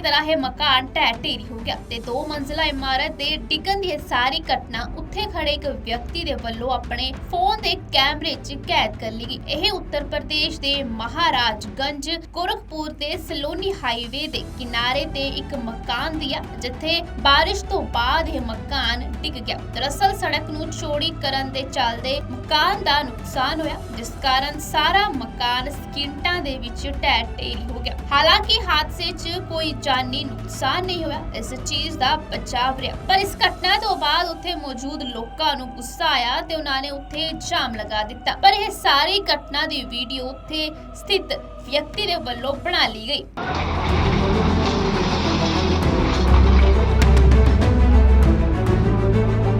ਤਰ੍ਹਾਂ ਇਹ ਮਕਾਨ ਢਹਿ ਢੇਰੀ ਹੋ ਗਿਆ ਤੇ ਦੋ ਮੰਜ਼ਲਾ ਇਮਾਰਤ ਦੇ ਡਿੱਗਣ ਦੀ ਸਾਰੀ ਘਟਨਾ ਉੱਥੇ ਖੜੇ ਇੱਕ ਵਿਅਕਤੀ ਦੇ ਵੱਲੋਂ ਆਪਣੇ ਫੋਨ ਦੇ ਕੈਮਰੇ 'ਚ ਕੈਦ ਕਰ ਲਈ ਗਈ। ਇਹ ਉੱਤਰ ਪ੍ਰਦੇਸ਼ ਦੇ ਮਹਾਰਾਜਗੰਜ, ਗੋਰਖਪੁਰ ਦੇ ਸਲੋਨੀ ਹਾਈਵੇ ਦੇ ਕਿਨਾਰੇ ਤੇ ਇੱਕ ਮਕਾਨ ਦੀ ਆ, ਜਿੱਥੇ ਬਾਰਿਸ਼ ਤੋਂ ਬਾਅਦ ਇਹ ਮਕਾਨ ਡਿੱਗ ਗਿਆ। ਦਰਅਸਲ ਸੜਕ ਨੂੰ ਚੌੜੀ ਕਰਨ ਦੇ ਚੱਲਦੇ ਮਕਾਨ ਦਾ ਨੁਕਸਾਨ ਹੋਇਆ, ਜਿਸ ਕਾਰਨ ਸਾਰਾ ਮਕਾਨ ਸਕਿੰਟਾਂ ਦੇ ਵਿੱਚ ਢਹਿ ਢੇਰੀ ਹੋ ਗਿਆ। ਹਾਲਾਂਕਿ ਹਾਦਸੇ 'ਚ ਕੋਈ ਜਾਨੀ ਨੁਕਸਾਨ ਨਹੀਂ ਹੋਇਆ, ਇਸ ਚੀਜ਼ ਦਾ ਬਚਾਵ ਰਿਹਾ। ਪਰ ਇਸ ਘਟਨਾ ਤੋਂ ਬਾਅਦ ਉੱਥੇ ਮੌਜੂਦ ਲੋਕਾਂ ਨੂੰ ਗੁੱਸਾ ਆਇਆ ਤੇ ਉਹਨਾਂ ਨੇ ਉੱਥੇ ਜਾਮ ਲਗਾ ਦਿੱਤਾ। ਪਰ ਇਹ ਸਾਰੀ ਘਟਨਾ ਦੀ ਵੀਡੀਓ ਉੱਥੇ ਸਥਿਤ ਵਿਅਕਤੀ ਦੇ ਵੱਲੋਂ ਬਣਾ ਲਈ ਗਈ।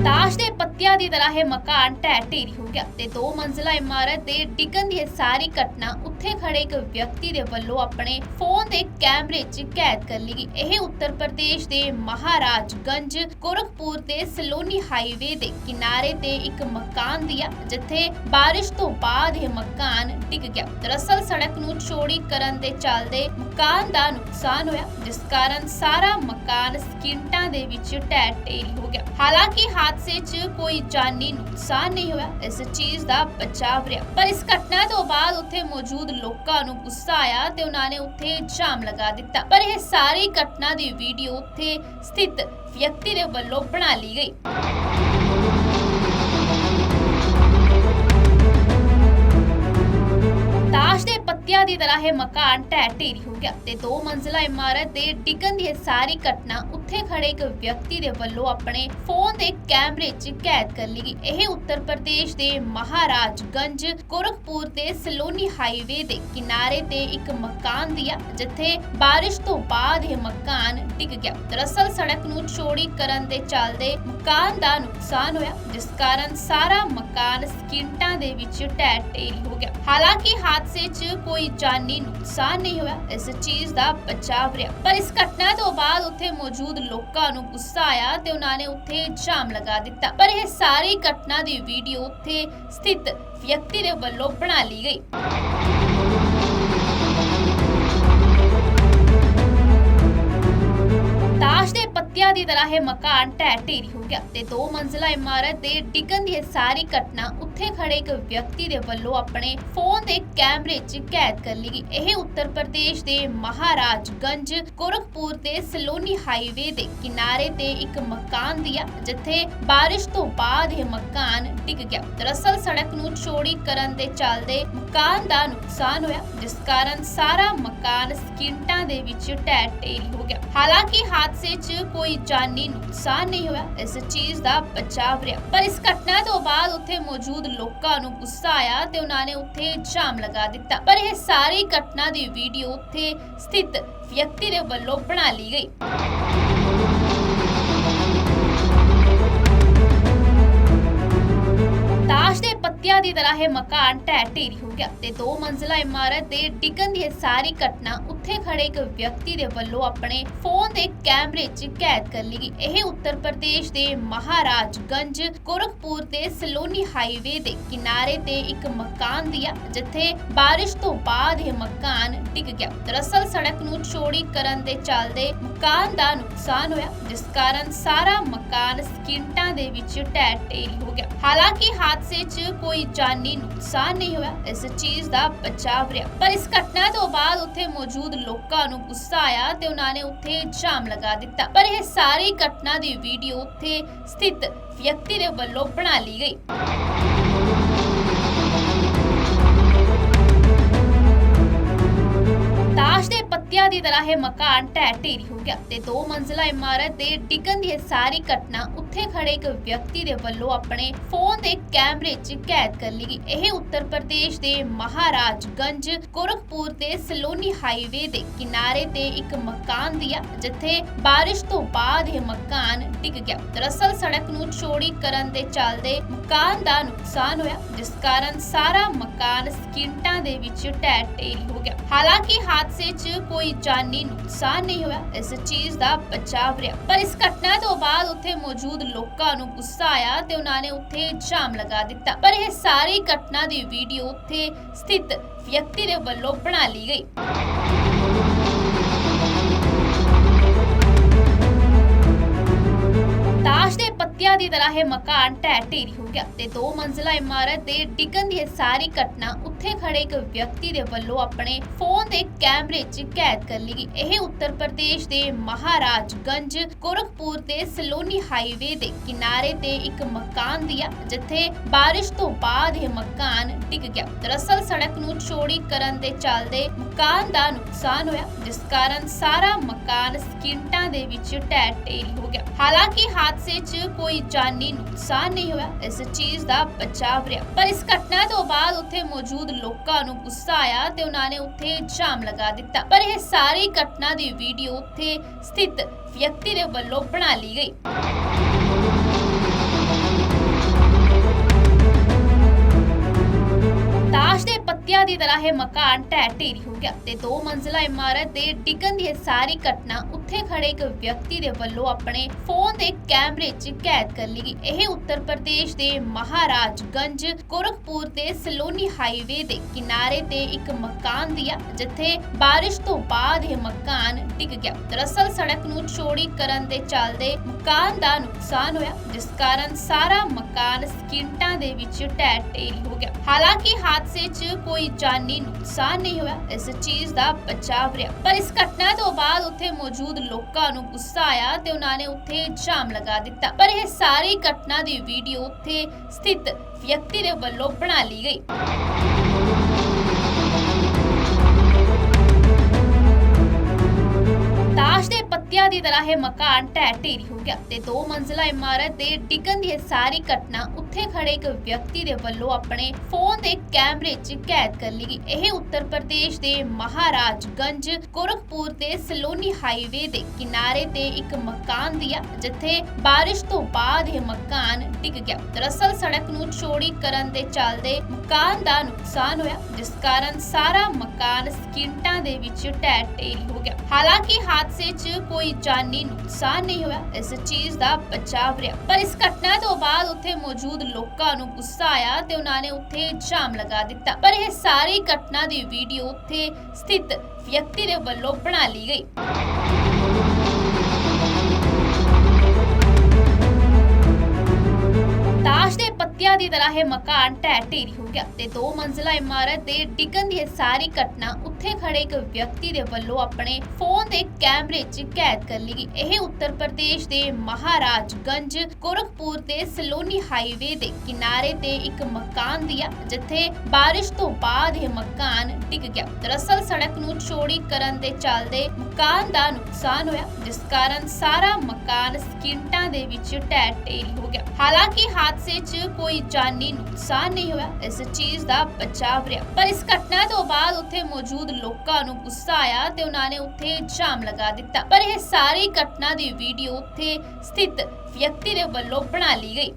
ਤਾਸ਼ ਦੇ ਪੱਤਿਆਂ ਦੀ ਤਰ੍ਹਾਂ ਇਹ ਮਕਾਨ ਢਹਿ ਢੇਰੀ ਹੋ ਗਿਆ ਤੇ ਦੋ ਮੰਜ਼ਲਾ ਇਮਾਰਤ ਦੇ ਡਿੱਗਣ ਦੀ ਇਹ ਸਾਰੀ ਘਟਨਾ ਉੱਥੇ ਖੜੇ ਇੱਕ ਵਿਅਕਤੀ ਦੇ ਵੱਲੋਂ ਆਪਣੇ ਫੋਨ ਦੇ ਕੈਮਰੇ 'ਚ ਕੈਦ ਕਰ ਲਈ ਗਈ। ਇਹ ਉੱਤਰ ਪ੍ਰਦੇਸ਼ ਦੇ ਮਹਾਰਾਜਗੰਜ, ਗੋਰਖਪੁਰ ਦੇ ਸਲੋਨੀ ਹਾਈਵੇ ਦੇ ਕਿਨਾਰੇ ਤੇ ਇੱਕ ਮਕਾਨ ਦੀ ਆ, ਜਿੱਥੇ ਬਾਰਿਸ਼ ਤੋਂ ਬਾਅਦ ਇਹ ਮਕਾਨ ਡਿੱਗ ਗਿਆ। ਦਰਅਸਲ ਸੜਕ ਨੂੰ ਚੌੜੀ ਕਰਨ ਦੇ ਚੱਲਦੇ ਮਕਾਨ ਦਾ ਨੁਕਸਾਨ ਹੋਇਆ, ਜਿਸ ਕਾਰਨ ਸਾਰਾ ਮਕਾਨ ਸਕਿੰਟਾਂ ਦੇ ਵਿੱਚ ਢਹਿ ਢੇਰੀ ਹੋ ਗਿਆ। ਹਾਲਾਂਕਿ ਹਾਦਸੇ 'ਚ ਕੋਈ ਜਾਨੀ ਨੁਕਸਾਨ ਨਹੀਂ ਹੋਇਆ, ਇਸ ਚੀਜ਼ ਦਾ ਬਚਾਵ ਰਿਹਾ। ਪਰ ਇਸ ਘਟਨਾ ਤੋਂ ਬਾਅਦ ਉੱਥੇ ਮੌਜੂਦ ਲੋਕਾਂ ਨੂੰ ਗੁੱਸਾ ਆਇਆ ਤੇ ਉਹਨਾਂ ਨੇ ਉੱਥੇ ਜਾਮ ਲਗਾ ਦਿੱਤਾ। ਪਰ ਇਹ ਸਾਰੀ ਘਟਨਾ ਦੀ ਵੀਡੀਓ ਉੱਥੇ ਸਥਿਤ ਵਿਅਕਤੀ ਦੇ ਵੱਲੋਂ ਬਣਾ ਲਈ ਗਈ। ਤਾਸ਼ ਦੇ ਪੱਤਿਆਂ ਦੀ ਤਰ੍ਹਾਂ ਇਹ ਮਕਾਨ ਢਹਿ ਢੇਰੀ ਹੋ ਗਿਆ ਤੇ ਦੋ ਮੰਜ਼ਲਾ ਇਮਾਰਤ ਦੇ ਡਿੱਗਣ ਦੀ ਇਹ ਸਾਰੀ ਘਟਨਾ ਉੱਥੇ ਖੜੇ ਇੱਕ ਵਿਅਕਤੀ ਦੇ ਵੱਲੋਂ ਆਪਣੇ ਫੋਨ ਦੇ ਕੈਮਰੇ 'ਚ ਕੈਦ ਕਰ ਲਈ ਗਈ। ਇਹ ਉੱਤਰ ਪ੍ਰਦੇਸ਼ ਦੇ ਮਹਾਰਾਜਗੰਜ ਗੋਰਖਪੁਰ ਦੇ ਸਲੋਨੀ ਹਾਈਵੇ ਦੇ ਕਿਨਾਰੇ ਤੇ ਇੱਕ ਮਕਾਨ ਦੀ ਆ, ਜਿੱਥੇ ਬਾਰਿਸ਼ ਤੋਂ ਬਾਅਦ ਇਹ ਮਕਾਨ ਡਿੱਗ ਗਿਆ। ਦਰਅਸਲ ਸੜਕ ਨੂੰ ਚੌੜੀ ਕਰਨ ਦੇ ਚੱਲਦੇ ਮਕਾਨ ਦਾ ਨੁਕਸਾਨ ਹੋਇਆ, ਜਿਸ ਕਾਰਨ ਸਾਰਾ ਮਕਾਨ ਸਕਿੰਟਾਂ ਦੇ ਵਿੱਚ ਢਹਿ ਢੇਰੀ ਹੋ ਗਿਆ। ਹਾਲਾਂਕਿ ਹਾਦਸੇ 'ਚ ਕੋਈ ਜਾਨੀ ਨੁਕਸਾਨ ਨਹੀਂ ਹੋਇਆ, ਇਸ ਚੀਜ਼ ਦਾ ਬਚਾਵ ਰਿਹਾ। ਪਰ ਇਸ ਘਟਨਾ ਤੋਂ ਬਾਅਦ ਉੱਥੇ ਮੌਜੂਦ ਲੋਕਾਂ ਨੂੰ ਗੁੱਸਾ ਆਇਆ ਤੇ ਉਹਨਾਂ ਨੇ ਉੱਥੇ ਜਾਮ ਲਗਾ ਦਿੱਤਾ। ਪਰ ਇਹ ਸਾਰੀ ਘਟਨਾ ਦੀ ਵੀਡੀਓ ਉੱਥੇ ਸਥਿਤ ਵਿਅਕਤੀ ਦੇ ਵੱਲੋਂ ਬਣਾ ਲਈ ਗਈ। ਤਾਸ਼ ਦੇ ਪੱਤਿਆਂ ਦੀ ਤਰ੍ਹਾਂ ਇਹ ਮਕਾਨ ਢਹਿ ਢੇਰੀ ਹੋ ਗਿਆ ਤੇ ਦੋ ਮੰਜ਼ਲਾ ਇਮਾਰਤ ਦੇ ਡਿੱਗਣ ਦੀ ਸਾਰੀ ਘਟਨਾ ਉੱਥੇ ਖੜੇ ਇੱਕ ਵਿਅਕਤੀ ਦੇ ਵੱਲੋਂ ਆਪਣੇ ਫੋਨ ਦੇ ਕੈਮਰੇ 'ਚ ਕੈਦ ਕਰ ਲਈ ਗਈ। ਇਹ ਉੱਤਰ ਪ੍ਰਦੇਸ਼ ਦੇ ਮਹਾਰਾਜਗੰਜ, ਗੋਰਖਪੁਰ ਦੇ ਸਲੋਨੀ ਹਾਈਵੇ ਦੇ ਕਿਨਾਰੇ ਤੇ ਇੱਕ ਮਕਾਨ ਦੀ ਆ, ਜਿੱਥੇ ਬਾਰਿਸ਼ ਤੋਂ ਬਾਅਦ ਇਹ ਮਕਾਨ ਡਿੱਗ ਗਿਆ। ਦਰਅਸਲ ਸੜਕ ਨੂੰ ਚੌੜੀ ਕਰਨ ਦੇ ਚੱਲਦੇ ਮਕਾਨ ਦਾ ਨੁਕਸਾਨ ਹੋਇਆ, ਜਿਸ ਕਾਰਨ ਸਾਰਾ ਮਕਾਨ ਸਕਿੰਟਾਂ ਦੇ ਵਿੱਚ ਢਹਿ ਢੇਰੀ ਹੋ ਗਿਆ। ਹਾਲਾਂਕਿ ਹਾਦਸੇ 'ਚ ਕੋਈ ਜਾਨੀ ਨੁਕਸਾਨ ਨਹੀਂ ਹੋਇਆ, ਇਸ ਚੀਜ਼ ਦਾ ਬਚਾਵ ਰਿਹਾ। ਪਰ ਇਸ ਘਟਨਾ ਤੋਂ ਬਾਅਦ ਉੱਥੇ ਮੌਜੂਦ ਲੋਕਾਂ ਨੂੰ ਗੁੱਸਾ ਆਇਆ ਤੇ ਉਹਨਾਂ ਨੇ ਉੱਥੇ ਜਾਮ ਲਗਾ ਦਿੱਤਾ। ਪਰ ਇਹ ਸਾਰੀ ਘਟਨਾ ਦੀ ਵੀਡੀਓ ਉੱਥੇ ਸਥਿਤ ਵਿਅਕਤੀ ਦੇ ਵੱਲੋਂ ਬਣਾ ਲਈ ਗਈ। ਤਾਸ਼ ਦੇ ਪੱਤਿਆਂ ਦੀ ਤਰ੍ਹਾਂ ਇਹ ਮਕਾਨ ਢਹਿ ਢੇਰੀ ਹੋ ਗਿਆ ਤੇ ਦੋ ਮੰਜ਼ਲਾ ਇਮਾਰਤ ਦੇ ਡਿੱਗਣ ਦੀ ਇਹ ਸਾਰੀ ਘਟਨਾ ਉੱਥੇ ਖੜੇ ਇੱਕ ਵਿਅਕਤੀ ਦੇ ਵੱਲੋਂ ਆਪਣੇ ਫੋਨ ਦੇ ਕੈਮਰੇ 'ਚ ਕੈਦ ਕਰ ਲਈ ਗਈ। ਇਹ ਉੱਤਰ ਪ੍ਰਦੇਸ਼ ਦੇ ਮਹਾਰਾਜਗੰਜ, ਗੋਰਖਪੁਰ ਦੇ ਸਲੋਨੀ ਹਾਈਵੇ ਦੇ ਕਿਨਾਰੇ ਤੇ ਇੱਕ ਮਕਾਨ ਦੀ ਆ, ਜਿੱਥੇ ਬਾਰਿਸ਼ ਤੋਂ ਬਾਅਦ ਇਹ ਮਕਾਨ ਡਿੱਗ ਗਿਆ। ਦਰਅਸਲ ਸੜਕ ਨੂੰ ਚੌੜੀ ਕਰਨ ਦੇ ਚੱਲਦੇ ਮਕਾਨ ਦਾ ਨੁਕਸਾਨ ਹੋਇਆ, ਜਿਸ ਕਾਰਨ ਸਾਰਾ ਮਕਾਨ ਸਕਿੰਟਾਂ ਦੇ ਵਿੱਚ ਢਹਿ ਢੇਰੀ ਹੋ ਗਿਆ। ਹਾਲਾਂਕਿ ਹਾਦਸੇ 'ਚ ਕੋਈ ਜਾਨੀ ਨੁਕਸਾਨ ਨਹੀਂ ਹੋਇਆ, ਇਸ ਚੀਜ਼ ਦਾ ਬਚਾਵ ਰਿਹਾ। ਪਰ ਇਸ ਘਟਨਾ ਤੋਂ ਬਾਅਦ ਉੱਥੇ ਮੌਜੂਦ ਲੋਕਾਂ ਨੂੰ ਗੁੱਸਾ ਆਇਆ ਤੇ ਉਹਨਾਂ ਨੇ ਉੱਥੇ ਜਾਮ ਲਗਾ ਦਿੱਤਾ। ਪਰ ਇਹ ਸਾਰੀ ਘਟਨਾ ਦੀ ਵੀਡੀਓ ਉੱਥੇ ਸਥਿਤ ਵਿਅਕਤੀ ਦੇ ਵੱਲੋਂ ਬਣਾ ਲਈ ਗਈ। ਤਾਸ਼ ਦੇ ਪੱਤਿਆਂ ਦੀ ਤਰ੍ਹਾਂ ਇਹ ਮਕਾਨ ਢਹਿ ਢੇਰੀ ਹੋ ਗਿਆ ਤੇ ਦੋ ਮੰਜ਼ਲਾ ਇਮਾਰਤ ਦੇ ਡਿੱਗਣ ਦੀ ਇਹ ਸਾਰੀ ਘਟਨਾ ਉੱਥੇ ਖੜੇ ਇੱਕ ਵਿਅਕਤੀ ਦੇ ਵੱਲੋਂ ਆਪਣੇ ਫੋਨ ਦੇ ਕੈਮਰੇ 'ਚ ਕੈਦ ਕਰ ਲਈ ਗਈ। ਇਹ ਉੱਤਰ ਪ੍ਰਦੇਸ਼ ਦੇ ਮਹਾਰਾਜਗੰਜ, ਗੋਰਖਪੁਰ ਦੇ ਸਲੋਨੀ ਹਾਈਵੇ ਦੇ ਕਿਨਾਰੇ ਤੇ ਇੱਕ ਮਕਾਨ ਦੀ ਆ, ਜਿੱਥੇ ਬਾਰਿਸ਼ ਤੋਂ ਬਾਅਦ ਇਹ ਮਕਾਨ ਡਿੱਗ ਗਿਆ। ਦਰਅਸਲ ਸੜਕ ਨੂੰ ਚੌੜੀ ਕਰਨ ਦੇ ਚੱਲਦੇ ਮਕਾਨ ਦਾ ਨੁਕਸਾਨ ਹੋਇਆ, ਜਿਸ ਕਾਰਨ ਸਾਰਾ ਮਕਾਨ ਸਕਿੰਟਾਂ ਦੇ ਵਿੱਚ ਢਹਿ ਢੇਰੀ ਹੋ ਗਿਆ। ਹਾਲਾਂਕਿ ਹਾਦਸੇ 'ਚ ਕੋਈ ਜਾਨੀ ਨੁਕਸਾਨ ਨਹੀਂ ਹੋਇਆ, ਇਸ ਚੀਜ਼ ਦਾ ਬਚਾਵ ਰਿਹਾ। ਪਰ ਇਸ ਘਟਨਾ ਤੋਂ ਬਾਅਦ ਉੱਥੇ ਮੌਜੂਦ ਲੋਕਾਂ ਨੂੰ ਗੁੱਸਾ ਆਇਆ ਤੇ ਉਹਨਾਂ ਨੇ ਉੱਥੇ ਜਾਮ ਲਗਾ ਦਿੱਤਾ। ਪਰ ਇਹ ਸਾਰੀ ਘਟਨਾ ਦੀ ਵੀਡੀਓ ਉੱਥੇ ਸਥਿਤ ਵਿਅਕਤੀ ਦੇ ਵੱਲੋਂ ਬਣਾ ਲਈ ਗਈ। ਤਾਸ਼ ਦੇ ਪੱਤਿਆਂ ਦੀ ਤਰ੍ਹਾਂ ਇਹ ਮਕਾਨ ਢਹਿ ਢੇਰੀ ਹੋ ਗਿਆ ਤੇ ਦੋ ਮੰਜ਼ਲਾ ਇਮਾਰਤ ਦੇ ਡਿੱਗਣ ਦੀ ਇਹ ਸਾਰੀ ਘਟਨਾ ਉੱਥੇ ਖੜੇ ਇੱਕ ਵਿਅਕਤੀ ਦੇ ਵੱਲੋਂ ਆਪਣੇ ਫੋਨ ਦੇ ਕੈਮਰੇ 'ਚ ਕੈਦ ਕਰ ਲਈ ਗਈ। ਇਹ ਉੱਤਰ ਪ੍ਰਦੇਸ਼ ਦੇ ਮਹਾਰਾਜਗੰਜ, ਗੋਰਖਪੁਰ ਦੇ ਸਲੋਨੀ ਹਾਈਵੇ ਦੇ ਕਿਨਾਰੇ ਤੇ ਇੱਕ ਮਕਾਨ ਦੀ ਆ, ਜਿੱਥੇ ਬਾਰਿਸ਼ ਤੋਂ ਬਾਅਦ ਇਹ ਮਕਾਨ ਡਿੱਗ ਗਿਆ। ਦਰਅਸਲ ਸੜਕ ਨੂੰ ਚੌੜੀ ਕਰਨ ਦੇ ਚੱਲਦੇ ਮਕਾਨ ਦਾ ਨੁਕਸਾਨ ਹੋਇਆ, ਜਿਸ ਕਾਰਨ ਸਾਰਾ ਮਕਾਨ ਸਕਿੰਟਾਂ ਦੇ ਵਿੱਚ ਢਹਿ ਢੇਰੀ ਹੋ ਗਿਆ। ਹਾਲਾਂਕਿ ਹਾਦਸੇ 'ਚ ਕੋਈ ਜਾਨੀ ਨੁਕਸਾਨ ਨਹੀਂ ਹੋਇਆ, ਇਸ ਚੀਜ਼ ਦਾ ਬਚਾਵ ਰਿਹਾ। ਪਰ ਇਸ ਘਟਨਾ ਤੋਂ ਬਾਅਦ ਉੱਥੇ ਮੌਜੂਦ ਲੋਕਾਂ ਨੂੰ ਗੁੱਸਾ ਆਇਆ ਤੇ ਉਹਨਾਂ ਨੇ ਉੱਥੇ ਜਾਮ ਲਗਾ ਦਿੱਤਾ। ਪਰ ਇਹ ਸਾਰੀ ਘਟਨਾ ਦੀ ਵੀਡੀਓ ਉੱਥੇ ਸਥਿਤ ਵਿਅਕਤੀ ਦੇ ਵੱਲੋਂ ਬਣਾ ਲਈ ਗਈ। ਤਾਸ਼ ਦੇ ਪੱਤਿਆਂ ਦੀ ਤਰ੍ਹਾਂ ਇਹ ਮਕਾਨ ਢਹਿ ਢੇਰੀ ਹੋ ਗਿਆ ਤੇ ਦੋ ਮੰਜ਼ਲਾ ਇਮਾਰਤ ਦੇ ਡਿੱਗਣ ਦੀ ਇਹ ਸਾਰੀ ਘਟਨਾ ਉੱਥੇ ਖੜੇ ਇੱਕ ਵਿਅਕਤੀ ਦੇ ਵੱਲੋਂ ਆਪਣੇ ਫੋਨ ਦੇ ਕੈਮਰੇ 'ਚ ਕੈਦ ਕਰ ਲਈ ਗਈ। ਇਹ ਉੱਤਰ ਪ੍ਰਦੇਸ਼ ਦੇ ਮਹਾਰਾਜਗੰਜ ਗੋਰਖਪੁਰ ਦੇ ਸਲੋਨੀ ਹਾਈਵੇ ਦੇ ਕਿਨਾਰੇ ਤੇ ਇੱਕ ਮਕਾਨ ਦੀ ਆ, ਜਿੱਥੇ ਬਾਰਿਸ਼ ਤੋਂ ਬਾਅਦ ਇਹ ਮਕਾਨ ਡਿੱਗ ਗਿਆ। ਦਰਅਸਲ ਸੜਕ ਨੂੰ ਚੌੜੀ ਕਰਨ ਦੇ ਚੱਲਦੇ ਮਕਾਨ ਦਾ ਨੁਕਸਾਨ ਹੋਇਆ, ਜਿਸ ਕਾਰਨ ਸਾਰਾ ਮਕਾਨ ਸਕਿੰਟਾਂ ਦੇ ਵਿੱਚ ਢਹਿ ਢੇਰੀ ਹੋ ਗਿਆ। ਹਾਲਾਂਕਿ ਹਾਦਸੇ 'ਚ ਕੋਈ ਜਾਨੀ ਨੁਕਸਾਨ ਨਹੀਂ ਹੋਇਆ, ਇਸ ਚੀਜ਼ ਦਾ ਬਚਾਵ ਰਿਹਾ। ਪਰ ਇਸ ਘਟਨਾ ਤੋਂ ਬਾਅਦ ਉੱਥੇ ਮੌਜੂਦ ਲੋਕਾਂ ਨੂੰ ਗੁੱਸਾ ਆਇਆ ਤੇ ਉਹਨਾਂ ਨੇ ਉੱਥੇ ਜਾਮ ਲਗਾ ਦਿੱਤਾ। ਪਰ ਇਹ ਸਾਰੀ ਘਟਨਾ ਦੀ ਵੀਡੀਓ ਉੱਥੇ ਸਥਿਤ ਵਿਅਕਤੀ ਦੇ ਵੱਲੋਂ ਬਣਾ ਲਈ ਗਈ। ਤਾਸ਼ ਦੇ ਪੱਤਿਆਂ ਦੀ ਤਰ੍ਹਾਂ ਇਹ ਮਕਾਨ ਢਹਿ ਢੇਰੀ ਹੋ ਗਿਆ ਤੇ ਦੋ ਮੰਜ਼ਲਾ ਇਮਾਰਤ ਦੇ ਡਿੱਗਣ ਦੀ ਇਹ ਸਾਰੀ ਘਟਨਾ ਉੱਥੇ ਖੜੇ ਇੱਕ ਵਿਅਕਤੀ ਦੇ ਵੱਲੋਂ ਆਪਣੇ ਫੋਨ ਦੇ ਕੈਮਰੇ 'ਚ ਕੈਦ ਕਰ ਲਈ ਗਈ। ਇਹ ਉੱਤਰ ਪ੍ਰਦੇਸ਼ ਦੇ ਮਹਾਰਾਜਗੰਜ, ਗੋਰਖਪੁਰ ਦੇ ਸਲੋਨੀ ਹਾਈਵੇ ਦੇ ਕਿਨਾਰੇ ਤੇ ਇੱਕ ਮਕਾਨ ਦੀ ਆ, ਜਿੱਥੇ ਬਾਰਿਸ਼ ਤੋਂ ਬਾਅਦ ਇਹ ਮਕਾਨ ਡਿੱਗ ਗਿਆ। ਦਰਅਸਲ ਸੜਕ ਨੂੰ ਚੌੜੀ ਕਰਨ ਦੇ ਚੱਲਦੇ ਮਕਾਨ ਦਾ ਨੁਕਸਾਨ ਹੋਇਆ, ਜਿਸ ਕਾਰਨ ਸਾਰਾ ਮਕਾਨ ਸਕਿੰਟਾਂ ਦੇ ਵਿੱਚ ਢਹਿ ਢੇਰੀ ਹੋ ਗਿਆ। ਹਾਲਾਂਕਿ ਹਾਦਸੇ 'ਚ ਕੋਈ ਜਾਨੀ ਨੁਕਸਾਨ ਨਹੀਂ ਹੋਇਆ, ਇਸ ਚੀਜ਼ ਦਾ ਬਚਾਵ ਰਿਹਾ। ਪਰ ਇਸ ਘਟਨਾ ਤੋਂ ਬਾਅਦ ਉੱਥੇ ਮੌਜੂਦ ਲੋਕਾਂ ਨੂੰ ਗੁੱਸਾ ਆਇਆ ਤੇ ਉਹਨਾਂ ਨੇ ਉੱਥੇ ਜਾਮ ਲਗਾ ਦਿੱਤਾ। ਪਰ ਇਹ ਸਾਰੀ ਘਟਨਾ ਦੀ ਵੀਡੀਓ ਉੱਥੇ ਸਥਿਤ ਵਿਅਕਤੀ ਦੇ ਵੱਲੋਂ ਬਣਾ ਲਈ ਗਈ। ਤਾਸ਼ ਦੇ ਪੱਤਿਆਂ ਦੀ ਤਰ੍ਹਾਂ ਇਹ ਮਕਾਨ ਢਹਿ ਢੇਰੀ ਹੋ ਗਿਆ ਤੇ ਦੋ ਮੰਜ਼ਲਾ ਇਮਾਰਤ ਦੇ ਡਿੱਗਣ ਦੀ ਇਹ ਸਾਰੀ ਘਟਨਾ ਉੱਥੇ ਖੜੇ ਇੱਕ ਵਿਅਕਤੀ ਦੇ ਵੱਲੋਂ ਆਪਣੇ ਫੋਨ ਦੇ ਕੈਮਰੇ 'ਚ ਕੈਦ ਕਰ ਲਈ ਗਈ। ਇਹ ਉੱਤਰ ਪ੍ਰਦੇਸ਼ ਦੇ ਮਹਾਰਾਜਗੰਜ, ਗੋਰਖਪੁਰ ਦੇ ਸਲੋਨੀ ਹਾਈਵੇ ਦੇ ਕਿਨਾਰੇ ਤੇ ਇੱਕ ਮਕਾਨ ਦੀ ਆ, ਜਿੱਥੇ ਬਾਰਿਸ਼ ਤੋਂ ਬਾਅਦ ਇਹ ਮਕਾਨ ਡਿੱਗ ਗਿਆ। ਦਰਅਸਲ ਸੜਕ ਨੂੰ ਚੌੜੀ ਕਰਨ ਦੇ ਚੱਲਦੇ ਮਕਾਨ ਦਾ ਨੁਕਸਾਨ ਹੋਇਆ, ਜਿਸ ਕਾਰਨ ਸਾਰਾ ਮਕਾਨ ਸਕਿੰਟਾਂ ਦੇ ਵਿੱਚ ਢਹਿ ਢੇਰੀ ਹੋ ਗਿਆ। ਹਾਲਾਂਕਿ ਹਾਦਸੇ 'ਚ ਕੋਈ ਜਾਨੀ ਨੁਕਸਾਨ ਨਹੀਂ ਹੋਇਆ, ਇਸ ਚੀਜ਼ ਦਾ ਬਚਾਵ ਰਿਹਾ। ਪਰ ਇਸ ਘਟਨਾ ਤੋਂ ਬਾਅਦ ਉੱਥੇ ਮੌਜੂਦ ਲੋਕਾਂ ਨੂੰ ਗੁੱਸਾ ਆਇਆ ਤੇ ਉਹਨਾਂ ਨੇ ਉੱਥੇ ਜਾਮ ਲਗਾ ਦਿੱਤਾ। ਪਰ ਇਹ ਸਾਰੀ ਘਟਨਾ ਦੀ ਵੀਡੀਓ ਉੱਥੇ ਸਥਿਤ ਵਿਅਕਤੀ ਦੇ ਵੱਲੋਂ ਬਣਾ ਲਈ ਗਈ।